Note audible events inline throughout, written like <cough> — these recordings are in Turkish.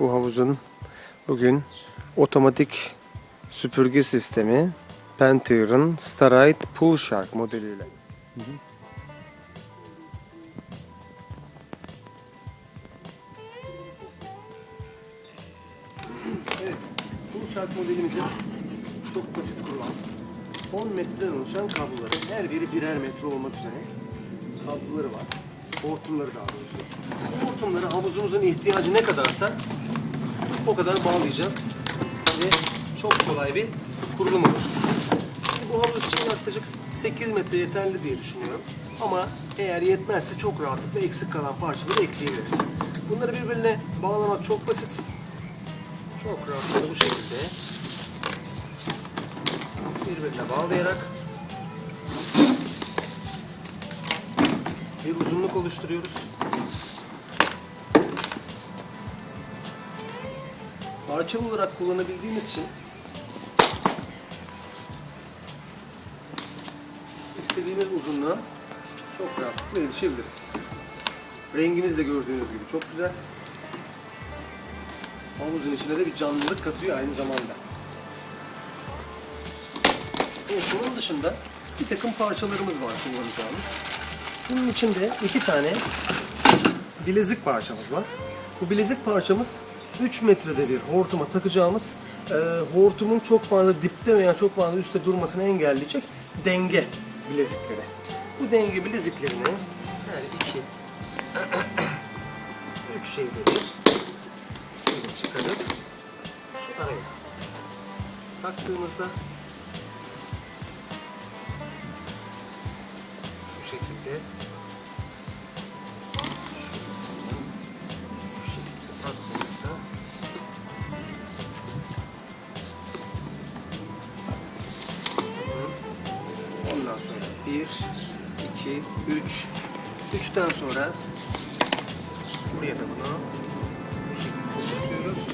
Bu havuzun bugün otomatik süpürge sistemi Panther'ın Starite Pool Shark modeliyle. Evet, Pool Shark modelimizin çok basit kurulan 10 metreden oluşan kabloları, her biri birer metre olmak üzere kabloları var. Hortumları daha doğrusu. Bu hortumları havuzumuzun ihtiyacı ne kadarsa o kadar bağlayacağız ve çok kolay bir kurulum oluşturacağız. Bu havuz için yaklaşık 8 metre yeterli diye düşünüyorum. Ama eğer yetmezse çok rahatlıkla eksik kalan parçaları ekleyebiliriz. Bunları birbirine bağlamak çok basit. Çok rahatlıkla bu şekilde birbirine bağlayarak bir uzunluk oluşturuyoruz. Parça olarak kullanabildiğimiz için istediğimiz uzunluğa çok rahatlıkla erişebiliriz. Rengimiz de gördüğünüz gibi çok güzel. Havuzun içine de bir canlılık katıyor aynı zamanda. Evet, bunun dışında bir takım parçalarımız var kullanacağımız. Bunun içinde iki tane bilezik parçamız var. Bu bilezik parçamız 3 metrede bir hortuma takacağımız e, hortumun çok fazla dipte veya çok fazla üstte durmasını engelleyecek denge bilezikleri. Bu denge bileziklerini yani iki <clears throat> üç şeyde bir şöyle çıkarıp şu araya taktığımızda bu şekilde 2, 3. 3'ten sonra buraya da bunu bu şekilde oturtuyoruz.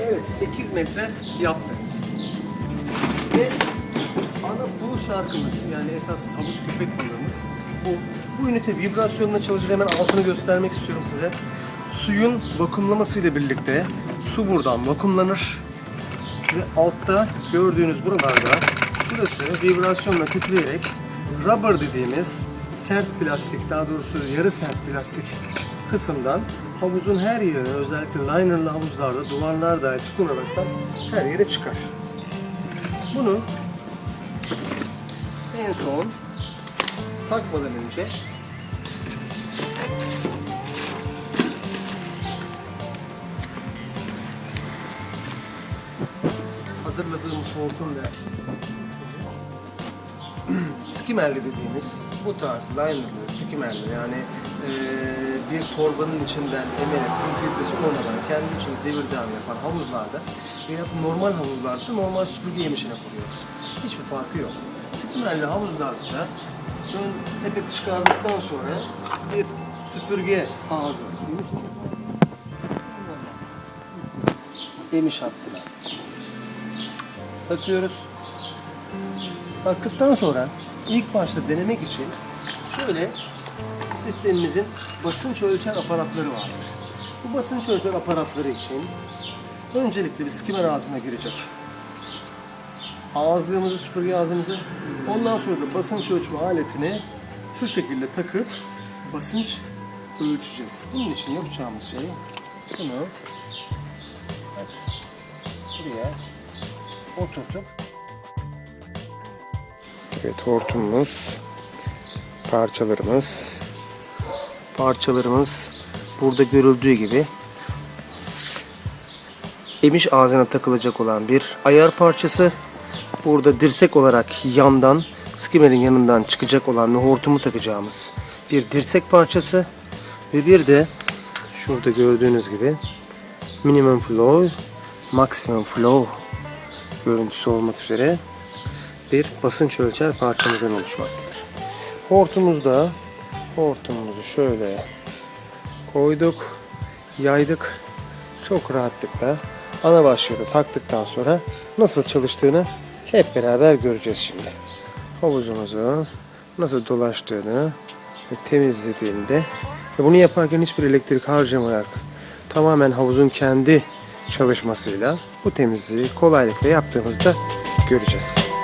Evet 8 metre yaptı. Ve ana pul şarkımız yani esas havuz köpek balığımız bu. Bu ünite vibrasyonla çalışır. Hemen altını göstermek istiyorum size. Suyun vakumlamasıyla birlikte su buradan vakumlanır. Ve altta gördüğünüz buralarda şurası vibrasyonla titreyerek rubber dediğimiz sert plastik daha doğrusu yarı sert plastik kısımdan havuzun her yerine özellikle linerlı havuzlarda duvarlar dahil tutunaraktan her yere çıkar. Bunu en son takmadan önce hazırladığımız hortumla <clears throat> skimerli dediğimiz bu tarz linerlı, skimerli yani eee, bir torbanın içinden emerek filtresi olmadan kendi içinde devirden yapan havuzlarda veya normal havuzlarda normal süpürge yemişine koyuyoruz. Hiçbir farkı yok. Skimerli havuzlarda da ön sepeti çıkardıktan sonra bir süpürge ağzı emiş hattına takıyoruz. Taktıktan sonra ilk başta denemek için şöyle sistemimizin basınç ölçer aparatları vardır. Bu basınç ölçer aparatları için öncelikle bir skimer ağzına girecek. Ağızlığımızı, süpürge ağzımızı ondan sonra da basınç ölçme aletini şu şekilde takıp basınç ölçeceğiz. Bunun için yapacağımız şey bunu buraya oturtup Evet hortumumuz parçalarımız parçalarımız burada görüldüğü gibi emiş ağzına takılacak olan bir ayar parçası burada dirsek olarak yandan skimerin yanından çıkacak olan ve hortumu takacağımız bir dirsek parçası ve bir de şurada gördüğünüz gibi minimum flow maximum flow görüntüsü olmak üzere bir basınç ölçer parçamızdan oluşmaktadır. Hortumuzda hortumumuzu şöyle koyduk, yaydık çok rahatlıkla ana başlığı da taktıktan sonra nasıl çalıştığını hep beraber göreceğiz şimdi. Havuzumuzu nasıl dolaştığını ve temizlediğinde ve bunu yaparken hiçbir elektrik harcamayarak tamamen havuzun kendi çalışmasıyla bu temizliği kolaylıkla yaptığımızda göreceğiz.